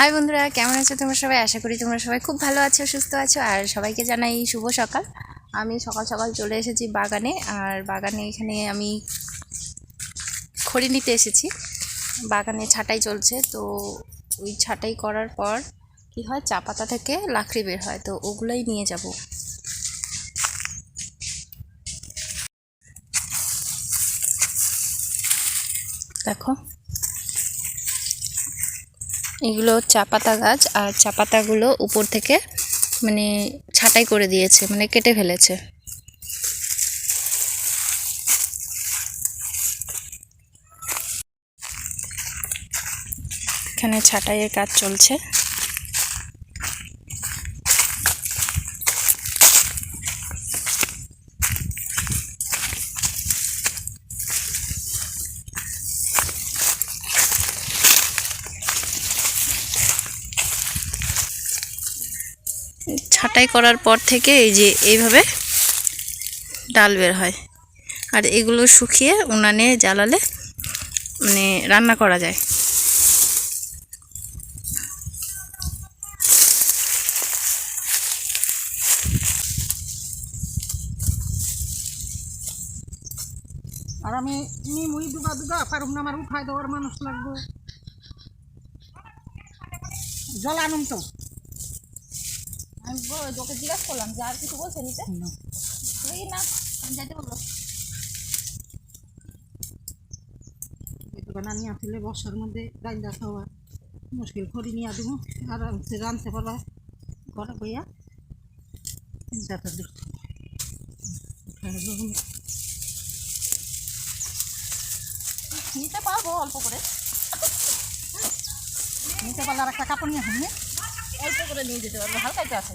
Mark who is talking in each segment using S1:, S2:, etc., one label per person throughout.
S1: High বন্ধুরা, কেমন আছো তোমরা সবাই? আশা করি তোমরা সবাই খুব ভালো আছো, সুস্থ আছো, আর সবাইকে জানাই শুভ সকাল। আমি সকাল সকাল চলে এসেছি বাগানে, আর বাগানে এখানে আমি খড়ি নিতে এসেছি। বাগানে ছাটাই চলছে, তো ওই ছাটাই করার পর কি হয়, চা পাতা থেকে লাকড়ি বের হয়, তো ওগুলোই নিয়ে যাব। দেখো এগুলো চা পাতা গাছ আর চা পাতাগুলো উপর থেকে মানে ছাটাই করে দিয়েছে মানে কেটে ফেলেছে। এখানে ছাটাইয়ের কাজ চলছে। ছাটাই করার পর থেকে এই যে এইভাবে ডাল বের হয়। আর এগুলো শুকিয়ে উনানে জ্বালালে মানে রান্না করা যায়।
S2: আর আমি নিমুই দুগা দুগা পারুম না আমার উঠাই দেওয়ার মানুষ লাগবে। জল আনুন তো।
S1: আমি তোকে জিজ্ঞাসা করলাম যে আর কিছু বলছে নিতে? তুই না আমি যাইতে বলব।
S2: দোকান নিয়ে আসলে বর্ষার মধ্যে রান্না খাওয়া মুশকিল করে নিয়ে দেবো। আরামসে রাঁধতে পারবা ঘরে বইয়া। যাতে দেখতে
S1: নিতে পারব অল্প করে।
S2: নিতে পারলে আর একটা কাপড় নিয়ে আসুন
S1: অল্প করে নিয়ে যেতে পারব হালকাই তো আছে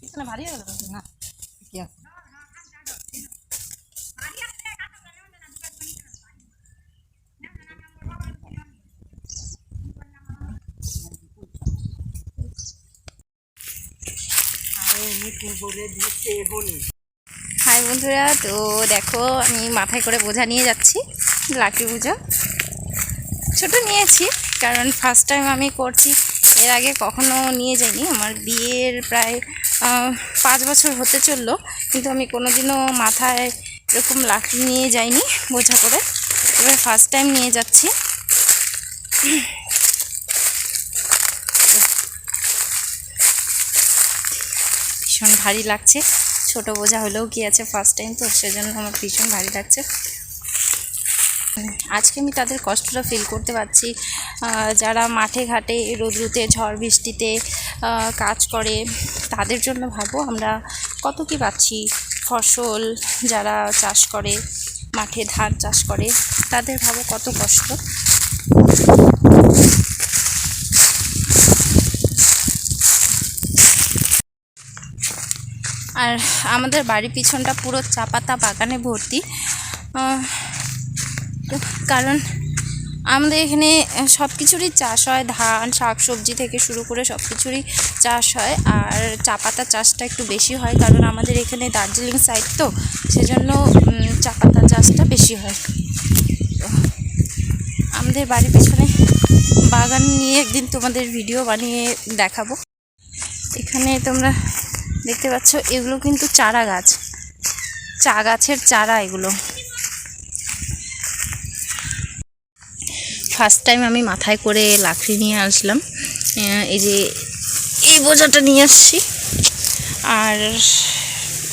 S1: পিছনে ভারী হয়ে গেল।
S2: না, কি আছে?
S1: হাই বন্ধুরা, তো দেখো, আমি মাথায় করে বোঝা নিয়ে যাচ্ছি, লাকি পুজো। ছোট নিয়েছি। কারণ ফার্স্ট টাইম আমি করছি, এর আগে কখনো নিয়ে যাইনি। আমার বিয়ের প্রায় পাঁচ বছর হতে চলল, কিন্তু আমি কোনোদিনও মাথায় এরকম লাকড়ি নিয়ে যাইনি বোঝা করে। এবার ফার্স্ট টাইম নিয়ে যাচ্ছি। ভীষণ ভারী লাগছে। ছোট বোঝা হলেও কি আছে ফার্স্ট টাইম তো সেজন্য আমার ভীষণ ভারী লাগছে। আজকে আমি তাদের কষ্টটা ফিল করতে পারছি। যারা মাঠে ঘাটে রোদ্রুতে ঝড় বৃষ্টিতে কাজ করে, তাদের জন্য ভাবো আমরা কত কি পাচ্ছি। ফসল যারা চাষ করে, মাঠে ধান চাষ করে, তাদের ভাবো কত কষ্ট। আর আমাদের বাড়ির পিছনটা পুরো চা পাতা বাগানে ভর্তি। কারণ আমাদের এখানে সব কিছুরই চাষ হয়। ধান শাক সবজি থেকে শুরু করে সব কিছুরই চাষ হয়। আর চা পাতা চাষটা একটু বেশি হয় কারণ আমাদের এখানে দার্জিলিং সাইড তো, সেজন্য চা পাতা চাষটা বেশি হয়। আমাদের বাড়ির পেছনে বাগান নিয়ে একদিন তোমাদের ভিডিও বানিয়ে দেখাবো। এখানে তোমরা দেখতে পাচ্ছ, এগুলো কিন্তু চারা গাছ। চা গাছের চারা এগুলো। ফার্স্ট টাইম আমি মাথায় করে লাকড়ি নিয়ে আসলাম। এই যে এই বোঝাটা নিয়ে আসছি। আর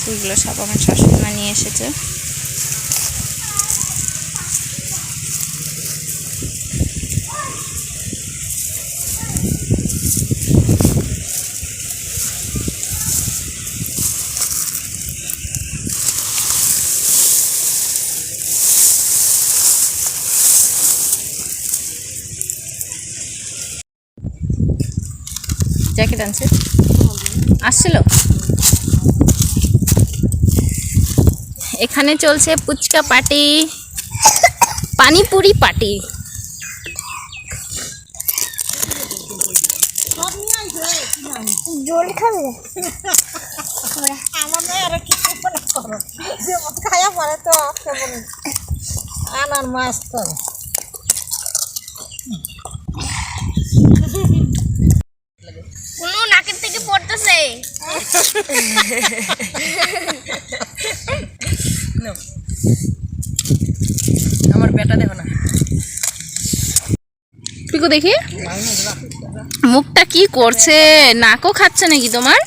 S1: ওইগুলো সব আমার শাশুড়িমা নিয়ে এসেছে। জ্যাকেট আনছে। আসছিল? এখানে চলছে পুচকা পার্টি। পানিপুরি পার্টি।
S2: সব নিয়ে আইছে
S1: জল খাবে?
S2: আমার মেয়ে আর কিছু মনে করো যে মত পরে তো আনার মাছ তো।
S3: আমার বেটা দেখো না।
S4: পিকু দেখি। মুখটা কি করছে? নাকও খাচ্ছে নাকি তোমার?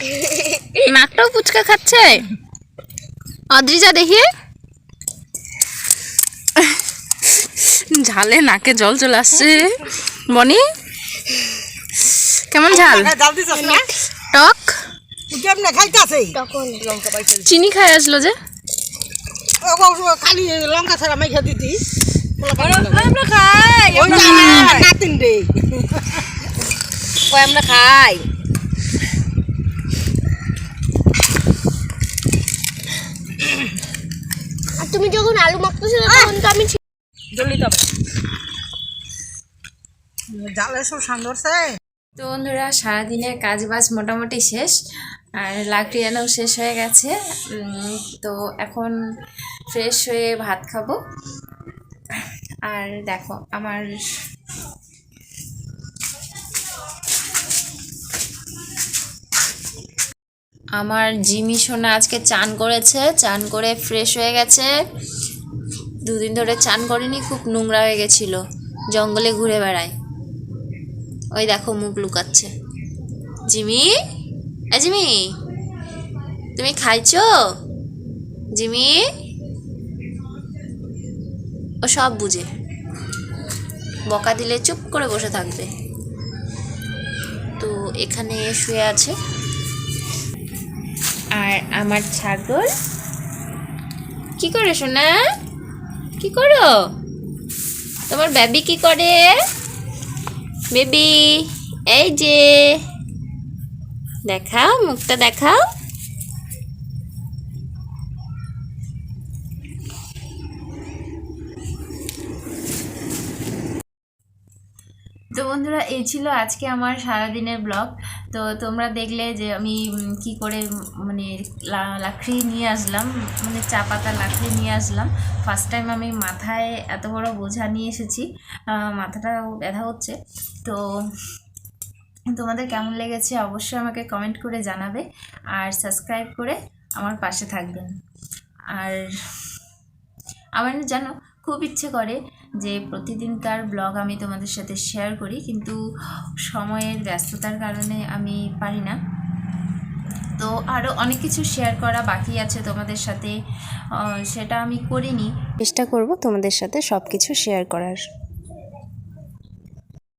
S4: নাকটাও ফুচকা খাচ্ছে? অদ্রিজা দেখি। ঝালে নাকে জল চলে আসছে। বনি কেমন ঝাল?
S2: না?
S4: টক?
S2: কেমনে খাইতাছে?
S5: তখন।
S4: চিনি খাই আসলো যে?
S2: খালি লঙ্কা ছাড়া মাইখা দিতি।
S3: আমরা খাই
S2: নাতিন রে।
S3: কই আমরা খাই।
S5: আর তুমি যখন আলু মাখতেছিলে তখন তো আমি
S3: জলদি তো
S2: জালে সব সান্দরছে।
S4: তো বন্ধুরা সারাদিনের কাজ বাজ মোটামুটি শেষ। আর লাকড়ি আনাও শেষ হয়ে গেছে। তো এখন ফ্রেশ হয়ে ভাত খাব। আর দেখো, আমার আমার জিমি সোনা আজকে চান করেছে, চান করে ফ্রেশ হয়ে গেছে। দুদিন ধরে চান করেনি, খুব নোংরা হয়ে গেছিল, জঙ্গলে ঘুরে বেড়ায়। ওই দেখো মুখ লুকাচ্ছে। জিমি? জিমি তুমি খাইছো? জিমি? ও সব বুঝে। বকা দিলে চুপ করে বসে থাকবে। তো এখানে শুয়ে আছে। আর আমার ছাগল? কি করে শোনা কি করো? তোমার বেবি কি করে? বেবি এই যে। দেখাও মুখটা দেখাও। তো বন্ধুরা এই ছিল আজকে আমার সারাদিনের ব্লগ। তো তোমরা দেখলে যে আমি কি করে মানে লা- লাকড়ি নিয়ে আসলাম মানে চা পাতা লাকড়ি নিয়ে আসলাম। ফার্স্ট টাইম আমি মাথায় এত বড় বোঝা নিয়ে এসেছি আহ, মাথাটাও ব্যথা হচ্ছে। তো তোমাদের কেমন লেগেছে অবশ্যই আমাকে কমেন্ট করে জানাবে আর সাবস্ক্রাইব করে আমার পাশে থাকবেন। আর আমার জানো খুব ইচ্ছে করে যে প্রতিদিনকার ব্লগ আমি তোমাদের সাথে শেয়ার করি, কিন্তু সময়ের ব্যস্ততার কারণে আমি পারি না। তো আরও অনেক কিছু শেয়ার করা বাকি আছে তোমাদের সাথে সেটা আমি করিনি। চেষ্টা করব তোমাদের সাথে সব কিছু শেয়ার করার।